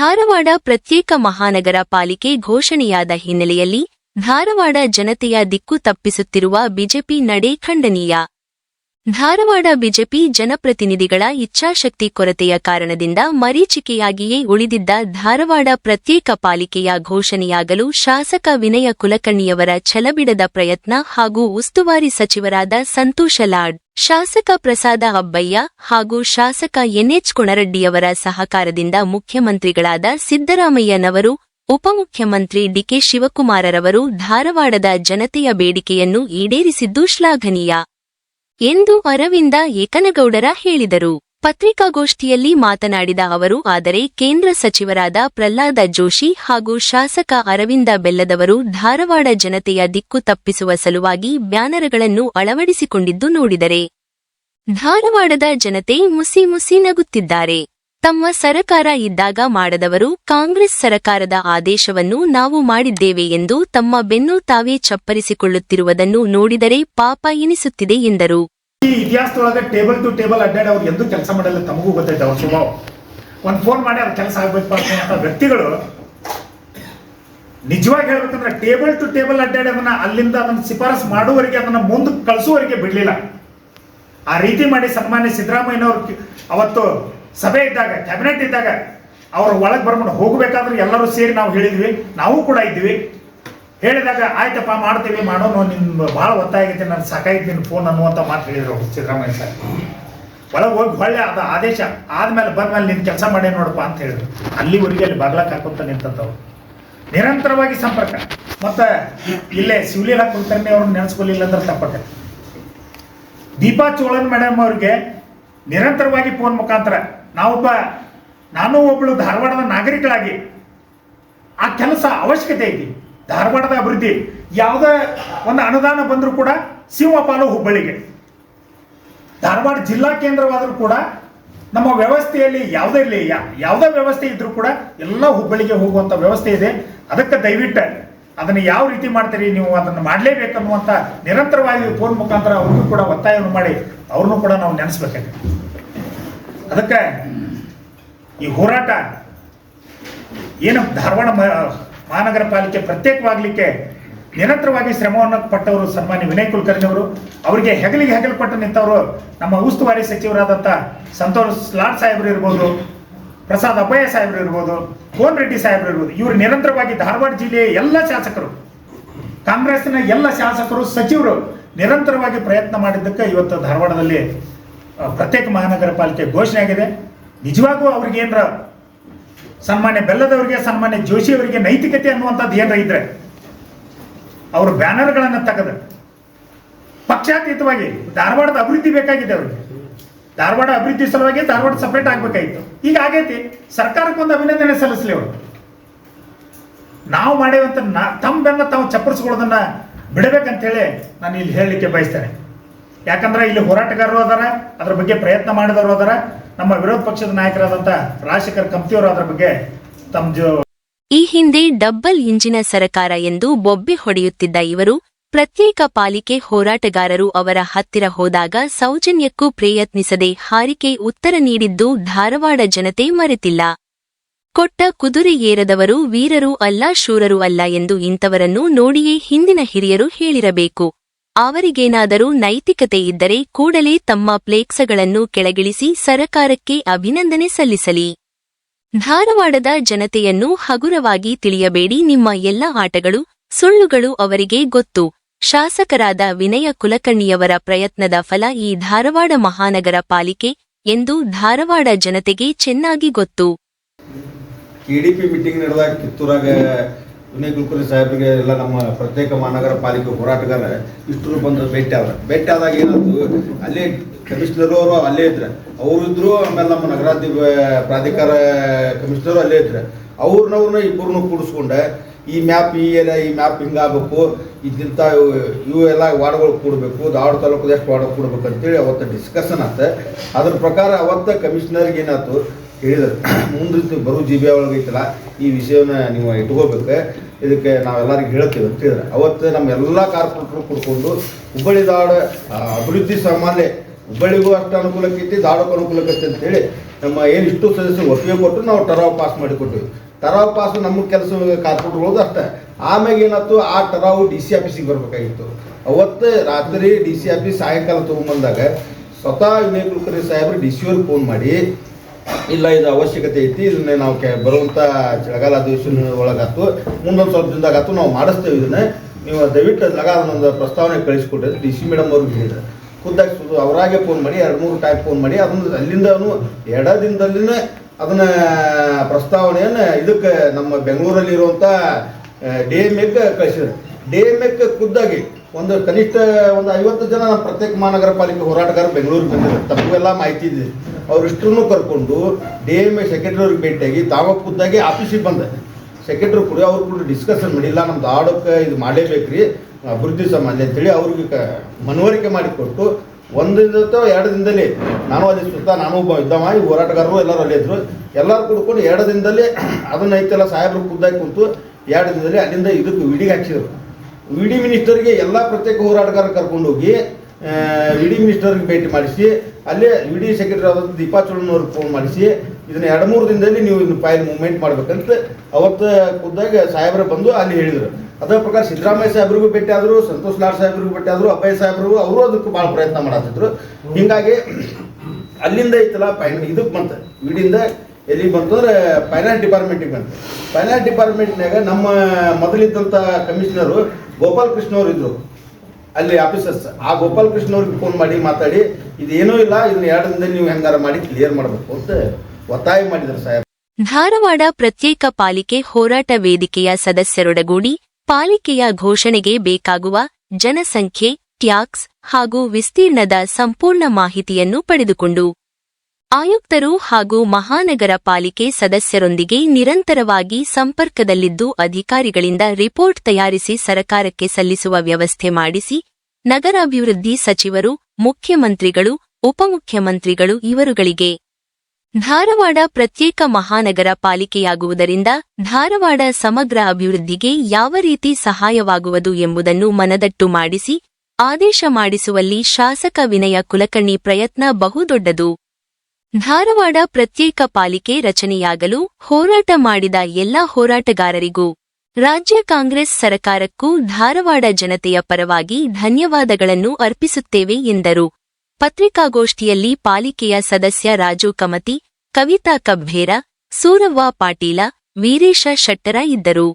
ಧಾರವಾಡ ಪ್ರತ್ಯೇಕ ಮಹಾನಗರ ಪಾಲಿಕೆ ಘೋಷಣೆಯಾದ ಹಿನ್ನೆಲೆಯಲ್ಲಿ ಧಾರವಾಡ ಜನತೆಯ ದಿಕ್ಕು ತಪ್ಪಿಸುತ್ತಿರುವ ಬಿಜೆಪಿ ನಡೆ ಖಂಡನೀಯ. ಧಾರವಾಡ ಬಿಜೆಪಿ ಜನಪ್ರತಿನಿಧಿಗಳ ಇಚ್ಛಾಶಕ್ತಿ ಕೊರತೆಯ ಕಾರಣದಿಂದ ಮರೀಚಿಕೆಯಾಗಿಯೇ ಉಳಿದಿದ್ದ ಧಾರವಾಡ ಪ್ರತ್ಯೇಕ ಪಾಲಿಕೆಯ ಘೋಷಣೆಯಾಗಲು ಶಾಸಕ ವಿನಯ ಕುಲಕರ್ಣಿಯವರ ಛಲಬಿಡದ ಪ್ರಯತ್ನ ಹಾಗೂ ಉಸ್ತುವಾರಿ ಸಚಿವರಾದ ಸಂತೋಷ ಲಾಡ್. ಶಾಸಕ ಪ್ರಸಾದ ಅಬ್ಬಯ್ಯ ಹಾಗೂ ಶಾಸಕ ಎನ್ಎಚ್ ಕುಣರಡ್ಡಿಯವರ ಸಹಕಾರದಿಂದ ಮುಖ್ಯಮಂತ್ರಿಗಳಾದ ಸಿದ್ದರಾಮಯ್ಯನವರು, ಉಪಮುಖ್ಯಮಂತ್ರಿ ಡಿಕೆ ಶಿವಕುಮಾರರವರು ಧಾರವಾಡದ ಜನತೆಯ ಬೇಡಿಕೆಯನ್ನು ಈಡೇರಿಸಿದ್ದು ಶ್ಲಾಘನೀಯ ಎಂದು ಅರವಿಂದ ಏಕನಗೌಡರ ಹೇಳಿದರು. ಪತ್ರಿಕಾಗೋಷ್ಠಿಯಲ್ಲಿ ಮಾತನಾಡಿದ ಅವರು, ಆದರೆ ಕೇಂದ್ರ ಸಚಿವರಾದ ಪ್ರಹ್ಲಾದ ಜೋಶಿ ಹಾಗೂ ಶಾಸಕ ಅರವಿಂದ ಬೆಲ್ಲದವರು ಧಾರವಾಡ ಜನತೆಯ ದಿಕ್ಕು ತಪ್ಪಿಸುವ ಸಲುವಾಗಿ ಬ್ಯಾನರ್ಗಳನ್ನು ಅಳವಡಿಸಿಕೊಂಡಿದ್ದು ನೋಡಿದರೆ, ಧಾರವಾಡದ ಜನತೆ ಮುಸಿ ಮುಸಿ ನಗುತ್ತಿದ್ದಾರೆ. ತಮ್ಮ ಸರಕಾರ ಇದ್ದಾಗ ಮಾಡದವರು ಕಾಂಗ್ರೆಸ್ ಸರಕಾರದ ಆದೇಶವನ್ನು ನಾವು ಮಾಡಿದ್ದೇವೆ ಎಂದು ತಮ್ಮ ಬೆನ್ನು ತಾವೇ ಚಪ್ಪರಿಸಿಕೊಳ್ಳುತ್ತಿರುವುದನ್ನು ನೋಡಿದರೆ ಪಾಪ ಎನಿಸುತ್ತಿದೆ ಎಂದರು. ಈ ಇತಿಹಾಸದೊಳಗೆ ಟೇಬಲ್ ಟು ಟೇಬಲ್ ಅಡ್ಡಾಡಿ ಅವ್ರು ಎಂದೂ ಕೆಲಸ ಮಾಡಲ್ಲ ತಮಗೂ ಗೊತ್ತೈತೆ ಅವ್ರ ಸ್ವಭಾವ ಒಂದು ಫೋನ್ ಮಾಡಿ ಅವ್ರ ಕೆಲಸ ಆಗ್ಬೇಕು ಅಂತ ವ್ಯಕ್ತಿಗಳು ನಿಜವಾಗಿ ಹೇಳ್ಬೇಕಂದ್ರೆ ಟೇಬಲ್ ಟು ಟೇಬಲ್ ಅಡ್ಡಾಡಿ ಅದನ್ನ ಅಲ್ಲಿಂದ ಅದನ್ನ ಶಿಫಾರಸ್ ಮಾಡುವವರೆಗೆ, ಅದನ್ನ ಮುಂದೆ ಕಳಿಸುವವರೆಗೆ ಬಿಡಲಿಲ್ಲ. ಆ ರೀತಿ ಮಾಡಿ ಸನ್ಮಾನ್ಯ ಸಿದ್ದರಾಮಯ್ಯನವ್ರು ಅವತ್ತು ಸಭೆ ಇದ್ದಾಗ ಕ್ಯಾಬಿನೆಟ್ ಇದ್ದಾಗ, ಅವ್ರ ಒಳಗೆ ಬರ್ಕೊಂಡು ಹೋಗ್ಬೇಕಾದ್ರೆ ಎಲ್ಲರೂ ಸೇರಿ ನಾವು ಹೇಳಿದ್ವಿ, ನಾವು ಕೂಡ ಇದ್ವಿ. ಹೇಳಿದಾಗ, ಆಯ್ತಪ್ಪ, ಮಾಡ್ತೀವಿ ಮಾಡೋನು ನಿಮ್ಮ ಭಾಳ ಒತ್ತಾಯ ಆಗೈತೆ, ನಾನು ನಿನ್ನ ಫೋನ್ ಅನ್ನುವಂಥ ಮಾತು ಹೇಳಿದ್ರು ಸಿದ್ದರಾಮಯ್ಯ ಸರ್. ಒಳಗೆ ಹೋಗಿ ಒಳ್ಳೆ ಅದು ಆದೇಶ ಆದ್ಮೇಲೆ ಬಂದ್ಮೇಲೆ ನಿನ್ನ ಕೆಲಸ ಮಾಡೇ ನೋಡಪ್ಪ ಅಂತ ಹೇಳಿದ್ರು. ಅಲ್ಲಿವರೆಗೆ ಅಲ್ಲಿ ಬರ್ಲಕ್ಕೆ ಹಾಕೊಂತ ನಿಂತವ್ರು ನಿರಂತರವಾಗಿ ಸಂಪರ್ಕ. ಮತ್ತೆ ಇಲ್ಲೇ ಶಿವಲೀಲಾ ಕುಲಕರ್ಣಿ ಅವ್ರನ್ನ ನೆನೆಸ್ಕೊಳ್ಳಿಲ್ಲ ಅಂದ್ರೆ ತಪ್ಪತ್ತೆ. ದೀಪಾ ಚೋಳನ್ ಮೇಡಮ್ ಅವ್ರಿಗೆ ನಿರಂತರವಾಗಿ ಫೋನ್ ಮುಖಾಂತರ, ನಾವೊಬ್ಬ, ನಾನು ಒಬ್ಬಳು ಧಾರವಾಡದ ನಾಗರಿಕಳಾಗಿ, ಆ ಕೆಲಸ ಅವಶ್ಯಕತೆ ಐತಿ ಧಾರವಾಡದ ಅಭಿವೃದ್ಧಿ, ಯಾವುದೇ ಒಂದು ಅನುದಾನ ಬಂದರೂ ಕೂಡ ಸಿಂಹಪಾಲು ಹುಬ್ಬಳ್ಳಿಗೆ. ಧಾರವಾಡ ಜಿಲ್ಲಾ ಕೇಂದ್ರವಾದರೂ ಕೂಡ ನಮ್ಮ ವ್ಯವಸ್ಥೆಯಲ್ಲಿ ಯಾವುದೇ ಇರಲಿ ಯಾವುದೇ ವ್ಯವಸ್ಥೆ ಇದ್ರೂ ಕೂಡ ಎಲ್ಲ ಹುಬ್ಬಳ್ಳಿಗೆ ಹೋಗುವಂಥ ವ್ಯವಸ್ಥೆ ಇದೆ. ಅದಕ್ಕೆ ದಯವಿಟ್ಟು ಅದನ್ನು ಯಾವ ರೀತಿ ಮಾಡ್ತೀರಿ, ನೀವು ಅದನ್ನು ಮಾಡಲೇಬೇಕನ್ನುವಂಥ ನಿರಂತರವಾಗಿ ಫೋನ್ ಮುಖಾಂತರ ಅವ್ರಿಗೂ ಕೂಡ ಒತ್ತಾಯವನ್ನು ಮಾಡಿ, ಅವ್ರನ್ನೂ ಕೂಡ ನಾವು ನೆನೆಸ್ಬೇಕಾಗಿದೆ ಅದಕ್ಕೆ ಈ ಹೋರಾಟ, ಏನು ಧಾರವಾಡ ಮಹಾನಗರ ಪಾಲಿಕೆ ಪ್ರತ್ಯೇಕವಾಗಲಿಕ್ಕೆ ನಿರಂತರವಾಗಿ ಶ್ರಮವನ್ನು ಪಟ್ಟವರು ಸನ್ಮಾನ್ಯ ವಿನಯ್ ಕುಲಕರ್ಣಿ ಅವರು. ಅವರಿಗೆ ಹೆಗಲಿಗೆ ಹೆಗಲು ಪಟ್ಟು ನಿಂತವರು ನಮ್ಮ ಉಸ್ತುವಾರಿ ಸಚಿವರಾದಂಥ ಸಂತೋಷ್ ಲಾಡ್ ಸಾಹೇಬರು ಇರ್ಬೋದು, ಪ್ರಸಾದ್ ಅಪಯ ಸಾಹೇಬರು ಇರ್ಬೋದು, ಕೋನ್ ರೆಡ್ಡಿ ಸಾಹೇಬರು ಇರ್ಬೋದು. ಇವರು ನಿರಂತರವಾಗಿ ಧಾರವಾಡ ಜಿಲ್ಲೆಯ ಎಲ್ಲ ಶಾಸಕರು ಕಾಂಗ್ರೆಸ್ನ ಎಲ್ಲ ಶಾಸಕರು, ಸಚಿವರು ನಿರಂತರವಾಗಿ ಪ್ರಯತ್ನ ಮಾಡಿದ್ದಕ್ಕೆ ಇವತ್ತು ಧಾರವಾಡದಲ್ಲಿ ಪ್ರತ್ಯೇಕ ಮಹಾನಗರ ಪಾಲಿಕೆ ಘೋಷಣೆ ಆಗಿದೆ ನಿಜವಾಗೂ ಅವ್ರಿಗೆ ಏನರ ಸನ್ಮಾನ್ಯ ಬೆಲ್ಲದವರಿಗೆ, ಸನ್ಮಾನ್ಯ ಜೋಶಿ ಅವರಿಗೆ ನೈತಿಕತೆ ಅನ್ನುವಂಥದ್ದು ಏನರ ಇದ್ರೆ ಅವರು ಬ್ಯಾನರ್ಗಳನ್ನು ತೆಗೆದ ಪಕ್ಷಾತೀತವಾಗಿ ಧಾರವಾಡದ ಅಭಿವೃದ್ಧಿ ಬೇಕಾಗಿದೆ ಅವರಿಗೆ. ಧಾರವಾಡ ಅಭಿವೃದ್ಧಿ ಸಲುವಾಗಿ ಧಾರವಾಡ ಸಪ್ರೇಟ್ ಆಗ್ಬೇಕಾಗಿತ್ತು ಈಗ ಆಗೈತಿ, ಸರ್ಕಾರಕ್ಕೊಂದು ಅಭಿನಂದನೆ ಸಲ್ಲಿಸಲಿ ಅವರು. ನಾವು ಮಾಡೇವಂತ ತಮ್ಮ ಬೆನ್ನ ತಾವು ಚಪ್ಪರಿಸ್ಕೊಳ್ಳೋದನ್ನ ಬಿಡಬೇಕಂತೇಳಿ ನಾನು ಇಲ್ಲಿ ಹೇಳಲಿಕ್ಕೆ ಬಯಸ್ತೇನೆ. ಯಾಕಂದ್ರೆ ಇಲ್ಲಿ ಹೋರಾಟಗಾರರು ಅದಾರ, ಅದ್ರ ಬಗ್ಗೆ ಪ್ರಯತ್ನ ಮಾಡಿದವರು ಅದಾರ. ನಮ್ಮ ವಿರೋಧ ಪಕ್ಷದ ನಾಯಕರಾದಂತ ರಾಜಶೇಖರ್ ಕಂಪ್ತಿಯವರು ಅದರ ಬಗ್ಗೆ ತಮ್ಮ ಈ ಹಿಂದೆ ಡಬ್ಬಲ್ ಇಂಜಿನ ಸರಕಾರ ಎಂದು ಬೊಬ್ಬೆ ಹೊಡೆಯುತ್ತಿದ್ದ ಇವರು ಪ್ರತ್ಯೇಕ ಪಾಲಿಕೆ ಹೋರಾಟಗಾರರು ಅವರ ಹತ್ತಿರ ಹೋದಾಗ ಸೌಜನ್ಯಕ್ಕೂ ಪ್ರಯತ್ನಿಸದೆ ಹಾರಿಕೆ ಉತ್ತರ ನೀಡಿದ್ದು ಧಾರವಾಡ ಜನತೆ ಮರೆತಿಲ್ಲ. ಕೊಟ್ಟ ಕುದುರೆ ಏರದವರು ವೀರರೂ ಅಲ್ಲ ಶೂರರೂ ಅಲ್ಲ ಎಂದು ಇಂಥವರನ್ನು ನೋಡಿಯೇ ಹಿಂದಿನ ಹಿರಿಯರು ಹೇಳಿರಬೇಕು. ಅವರಿಗೇನಾದರೂ ನೈತಿಕತೆ ಇದ್ದರೆ ಕೂಡಲೇ ತಮ್ಮ ಪ್ಲೇಕ್ಸಗಳನ್ನು ಕೆಳಗಿಳಿಸಿ ಸರಕಾರಕ್ಕೆ ಅಭಿನಂದನೆ ಸಲ್ಲಿಸಲಿ. ಧಾರವಾಡದ ಜನತೆಯನ್ನು ಹಗುರವಾಗಿ ತಿಳಿಯಬೇಡಿ. ನಿಮ್ಮ ಎಲ್ಲ ಆಟಗಳು, ಸುಳ್ಳುಗಳು ಅವರಿಗೆ ಗೊತ್ತು. ಶಾಸಕರಾದ ವಿನಯ ಕುಲಕರ್ಣಿಯವರ ಪ್ರಯತ್ನದ ಫಲ ಈ ಧಾರವಾಡ ಮಹಾನಗರ ಪಾಲಿಕೆ ಎಂದು ಧಾರವಾಡ ಜನತೆಗೆ ಚೆನ್ನಾಗಿ ಗೊತ್ತು. ಕೆಡಿಪಿ ಮೀಟಿಂಗ್ ನಡೆದಾಗ ಕಿತ್ತೂರಾಗ ವಿನಯ್ ಕುಲಕರ್ಣಿ ಸಾಹೇಬ್ರಿಗೆ ಎಲ್ಲ ನಮ್ಮ ಪ್ರತ್ಯೇಕ ಮಹಾನಗರ ಪಾಲಿಕೆ ಹೋರಾಟಗಾರ ಇಷ್ಟರು ಬಂದು ಭೇಟಿ ಆದ್ರೆ. ಭೇಟಿ ಆದಾಗ ಏನಾಯ್ತು? ಅಲ್ಲೇ ಕಮಿಷನರು ಅವರು ಅಲ್ಲೇ ಇದ್ರೆ. ಅವರು ಇದ್ರು, ಆಮೇಲೆ ನಮ್ಮ ನಗರಾಧಿ ಪ್ರಾಧಿಕಾರ ಕಮಿಷನರು ಅಲ್ಲೇ ಇದ್ರೆ. ಅವ್ರನ್ನವ್ರನ್ನ ಇಬ್ಬರನ್ನು ಕೂಡಿಸ್ಕೊಂಡೆ. ಈ ಮ್ಯಾಪ್, ಈ ಎಲ್ಲ ಈ ಮ್ಯಾಪ್ ಹಿಂಗಾಗಬೇಕು. ಇದಿಂತ ಇವು ಎಲ್ಲ ವಾರ್ಡ್ಗಳು ಕೂಡಬೇಕು. ಧಾರವಾಡ ತಾಲೂಕದ ಎಷ್ಟು ವಾರ್ಡ್ ಕೂಡ್ಬೇಕು ಅಂತೇಳಿ ಅವತ್ತು ಡಿಸ್ಕಷನ್ ಆಯ್ತು. ಅದ್ರ ಪ್ರಕಾರ ಅವತ್ತು ಕಮಿಷನರ್ಗೆ ಏನಾಯ್ತು? ಹೇಳಿದ್ರು ಮುಂದೆ ಬರೋ ಜಿ ಬಿ ಒಳಗೆ ಐತಲ್ಲ, ಈ ವಿಷಯವನ್ನ ನೀವು ಇಟ್ಕೋಬೇಕು ಇದಕ್ಕೆ ನಾವೆಲ್ಲರಿಗೂ ಹೇಳ್ತೀವಿ ಅಂತ ಹೇಳಿದ್ರೆ ಅವತ್ತು ನಮ್ಮ ಎಲ್ಲ ಕಾರ್ಪೊರೇಟ್ರು ಕೂಡ್ಕೊಂಡು ಹುಬ್ಬಳ್ಳಿ ದಾಡ ಅಭಿವೃದ್ಧಿ ಸಾಮಾನ್ಯ, ಹುಬ್ಬಳ್ಳಿಗೂ ಅಷ್ಟು ಅನುಕೂಲಕ್ಕೈತಿ ದಾಡಕ್ಕೂ ಅನುಕೂಲಕ್ಕೈತಿ ಅಂತೇಳಿ ನಮ್ಮ ಏನು ಇಷ್ಟು ಸದಸ್ಯರು ಒಪ್ಪಿಗೆ ಕೊಟ್ಟು ನಾವು ಟರಾವ್ ಪಾಸ್ ಮಾಡಿಕೊಟ್ಟಿವಿ. ಟರಾವ್ ಪಾಸ್ ನಮ್ಮ ಕೆಲಸ ಕಾರ್ಪೊರೇಟ್ಗಳದು ಅಷ್ಟೇ. ಆಮ್ಯಾಗ ಏನಾಯ್ತು, ಆ ಟರಾವ್ ಡಿ ಸಿ ಆಫೀಸಿಗೆ ಬರಬೇಕಾಗಿತ್ತು. ಅವತ್ತು ರಾತ್ರಿ ಡಿ ಸಿ ಆಫೀಸ್ ಸಾಯಂಕಾಲ ತೊಗೊಂಬಂದಾಗ ಸ್ವತಃ ವಿನಯ್ ಕುಲಕರ್ಣಿ ಸಾಹೇಬ್ರು ಡಿ ಸಿ ಅವ್ರಿಗೆ ಫೋನ್ ಮಾಡಿ ಇಲ್ಲ, ಇದು ಅವಶ್ಯಕತೆ ಐತಿ, ಇದನ್ನ ನಾವು ಕೆ ಬರುವಂಥ ಚಳಿಗಾಲ ಅಧಿವೇಶನ ಒಳಗಾತು ಮುಂದೊಂದು ಸ್ವಲ್ಪ ದಿನದಾಗ ನಾವು ಮಾಡಿಸ್ತೇವೆ ಇದನ್ನ. ನೀವು ದಯವಿಟ್ಟು ಲಗ ಅದನ್ನೊಂದು ಪ್ರಸ್ತಾವನೆ ಕಳಿಸ್ಕೊಟ್ರೆ ಡಿ ಸಿ ಮೇಡಮ್ ಅವ್ರಿಗೆ ಹೇಳಿದ್ರೆ ಖುದ್ದಾಗಿ ಅವರಾಗೆ ಫೋನ್ ಮಾಡಿ, ಎರಡು ಮೂರು ಟೈಪ್ ಫೋನ್ ಮಾಡಿ, ಅದನ್ನ ಅಲ್ಲಿಂದನು ಎರಡ ಎಡ ದಿನದಲ್ಲಿನೇ ಅದನ್ನ ಪ್ರಸ್ತಾವನೆಯನ್ನು ಇದಕ್ಕೆ ನಮ್ಮ ಬೆಂಗಳೂರಲ್ಲಿ ಇರುವಂಥ ಡಿ ಎಂ ಎಕ್ ಕಳಿಸಿದ್ರು ಡಿ ಎಂ ಎಕ್ ಖುದ್ದಾಗಿ ಒಂದು ಕನಿಷ್ಠ ಒಂದು ಐವತ್ತು ಜನ ಪ್ರತ್ಯೇಕ ಮಹಾನಗರ ಪಾಲಿಕೆ ಹೋರಾಟಗಾರ ಬೆಂಗಳೂರಿಗೆ ಬಂದಿದ್ದಾರೆ. ತಮಗೆಲ್ಲ ಮಾಹಿತಿ ಇದೆ. ಅವ್ರಿಷ್ಟನ್ನು ಕರ್ಕೊಂಡು ಡಿ ಎಂ ಎ ಸೆಕ್ರೆಟರಿ ಅವ್ರಿಗೆ ಭೇಟಿಯಾಗಿ ತಾವ ಖುದ್ದಾಗಿ ಆಫೀಸಿಗೆ ಬಂದೆ. ಸೆಕ್ರೆಟರಿ ಕೂಡ ಅವ್ರು ಕೂಡ ಡಿಸ್ಕಷನ್ ಮಾಡಿಲ್ಲ, ನಮ್ದು ಆಡೋಕ್ಕೆ ಇದು ಮಾಡಲೇಬೇಕ್ರಿ, ಅಭಿವೃದ್ಧಿ ಸಂಬಂಧ ಅಂತೇಳಿ ಅವ್ರಿಗೆ ಕ ಮನವರಿಕೆ ಮಾಡಿಕೊಟ್ಟು ಒಂದು ಅಥವಾ ಎರಡು ದಿನದಲ್ಲಿ ನಾನು ಅದೇ ಸುತ್ತ, ನಾನು ಒಬ್ಬ ಇದ್ದವ, ಈ ಹೋರಾಟಗಾರರು ಎಲ್ಲರೂ ಅಲ್ಲಿ ಇದ್ರು. ಎಲ್ಲರೂ ಕುಡ್ಕೊಂಡು ಎರಡು ದಿನದಲ್ಲಿ ಅದನ್ನ ಐತೆಲ್ಲ, ಸಾಹೇಬ್ರು ಖುದ್ದಾಗಿ ಕುಂತು ಎರಡು ದಿನದಲ್ಲಿ ಅಲ್ಲಿಂದ ಇದಕ್ಕೆ ವಿಡಿಗೆ ಹಾಕ್ಸಿದ್ರು. ವಿಡಿ ಮಿನಿಸ್ಟರ್ಗೆ ಎಲ್ಲ ಪ್ರತ್ಯೇಕ ಹೋರಾಟಗಾರ ಕರ್ಕೊಂಡು ಹೋಗಿ ವಿ ಡಿ ಮಿನಿಸ್ಟರ್ಗೆ ಭೇಟಿ ಮಾಡಿಸಿ, ಅಲ್ಲೇ ವಿಡಿ ಸೆಕ್ರೆಟರಿ ಆದ ದೀಪಾ ಚೋಳನವ್ರಿಗೆ ಫೋನ್ ಮಾಡಿಸಿ, ಇದನ್ನ ಎರಡು ಮೂರು ದಿನದಲ್ಲಿ ನೀವು ಇನ್ನು ಫೈಲ್ ಮೂವ್ಮೆಂಟ್ ಮಾಡ್ಬೇಕಂತ ಅವತ್ತು ಖುದ್ದಾಗ ಸಾಹೇಬ್ರು ಬಂದು ಅಲ್ಲಿ ಹೇಳಿದರು. ಅದೇ ಪ್ರಕಾರ ಸಿದ್ದರಾಮಯ್ಯ ಸಾಹೇಬ್ರಿಗೂ ಭೇಟಿ ಆದರು, ಸಂತೋಷ್ ಲಾಡ್ ಸಾಹೇಬ್ರಿಗೂ ಭೇಟಿ ಆದರು, ಅಭಯ ಸಾಹೇಬ್ರಿಗೂ ಅವರು ಅದಕ್ಕೆ ಭಾಳ ಪ್ರಯತ್ನ ಮಾಡತ್ತಿದ್ರು. ಹಿಂಗಾಗಿ ಅಲ್ಲಿಂದ ಐತಲ್ಲ ಫೈನ್ ಇದಕ್ಕೆ ಬಂತು ಇಡಿಯಿಂದ ಎಲ್ಲಿಗೆ ಬಂತು ಅಂದ್ರೆ ಫೈನಾನ್ಸ್ ಡಿಪಾರ್ಟ್ಮೆಂಟಿಗೆ ಬಂತು. ಫೈನಾನ್ಸ್ ಡಿಪಾರ್ಟ್ಮೆಂಟ್ನಾಗ ನಮ್ಮ ಮೊದಲಿದ್ದಂಥ ಕಮಿಷನರು ಗೋಪಾಲ್ ಕೃಷ್ಣ ಅವರು ಇದ್ರು. ಅಲ್ಲಿ ಆಫೀಸರ್ಸ್, ಆ ಗೋಪಾಲ್ ಕೃಷ್ಣ ಅವ್ರಿಗೆ ಫೋನ್ ಮಾಡಿ ಮಾತಾಡಿ, ಇದೇನೂ ಇಲ್ಲ, ಇದನ್ನ ಎರಡು ದಿನದಲ್ಲಿ ನೀವು ಹೆಂಗಾರ ಮಾಡಿ ಕ್ಲಿಯರ್ ಮಾಡಬೇಕು ಅಂತ ಒತ್ತಾಯ ಮಾಡಿದ್ರು ಸಾಹೇಬ್ ಧಾರವಾಡ ಪ್ರತ್ಯೇಕ ಪಾಲಿಕೆ ಹೋರಾಟ ವೇದಿಕೆಯ ಸದಸ್ಯರೊಡಗೂಡಿ ಪಾಲಿಕೆಯ ಘೋಷಣೆಗೆ ಬೇಕಾಗುವ ಜನಸಂಖ್ಯೆ, ಟ್ಯಾಕ್ಸ್ ಹಾಗೂ ವಿಸ್ತೀರ್ಣದ ಸಂಪೂರ್ಣ ಮಾಹಿತಿಯನ್ನು ಪಡೆದುಕೊಂಡು ಆಯುಕ್ತರು ಹಾಗೂ ಮಹಾನಗರ ಪಾಲಿಕೆ ಸದಸ್ಯರೊಂದಿಗೆ ನಿರಂತರವಾಗಿ ಸಂಪರ್ಕದಲ್ಲಿದ್ದು ಅಧಿಕಾರಿಗಳಿಂದ ರಿಪೋರ್ಟ್ ತಯಾರಿಸಿ ಸರಕಾರಕ್ಕೆ ಸಲ್ಲಿಸುವ ವ್ಯವಸ್ಥೆ ಮಾಡಿಸಿ, ನಗರಾಭಿವೃದ್ಧಿ ಸಚಿವರು, ಮುಖ್ಯಮಂತ್ರಿಗಳು, ಉಪಮುಖ್ಯಮಂತ್ರಿಗಳು ಇವರುಗಳಿಗೆ ಧಾರವಾಡ ಪ್ರತ್ಯೇಕ ಮಹಾನಗರ ಪಾಲಿಕೆಯಾಗುವುದರಿಂದ ಧಾರವಾಡ ಸಮಗ್ರ ಅಭಿವೃದ್ಧಿಗೆ ಯಾವ ರೀತಿ ಸಹಾಯವಾಗುವುದು ಎಂಬುದನ್ನು ಮನದಟ್ಟು ಮಾಡಿಸಿ, ಆದೇಶ ಮಾಡಿಸುವಲ್ಲಿ ಶಾಸಕ ವಿನಯ ಕುಲಕರ್ಣಿ ಪ್ರಯತ್ನ ಬಹುದೊಡ್ಡದು. ಧಾರವಾಡ ಪ್ರತ್ಯೇಕ ಪಾಲಿಕೆ ರಚನೆಯಾಗಲು ಹೋರಾಟ ಮಾಡಿದ ಎಲ್ಲ ಹೋರಾಟಗಾರರಿಗೂ ರಾಜ್ಯ ಕಾಂಗ್ರೆಸ್ ಸರಕಾರಕ್ಕೂ ಧಾರವಾಡ ಜನತೆಯ ಪರವಾಗಿ ಧನ್ಯವಾದಗಳನ್ನು ಅರ್ಪಿಸುತ್ತೇವೆ ಎಂದರು. ಪತ್ರಿಕಾಗೋಷ್ಠಿಯಲ್ಲಿ ಪಾಲಿಕೆಯ ಸದಸ್ಯ ರಾಜು ಕಮತಿ, ಕವಿತಾ ಕಬ್ಬೇರ ಸೂರವ್ವ ಪಾಟೀಲ, ವೀರೇಶ ಶೆಟ್ಟರ ಇದ್ದರು.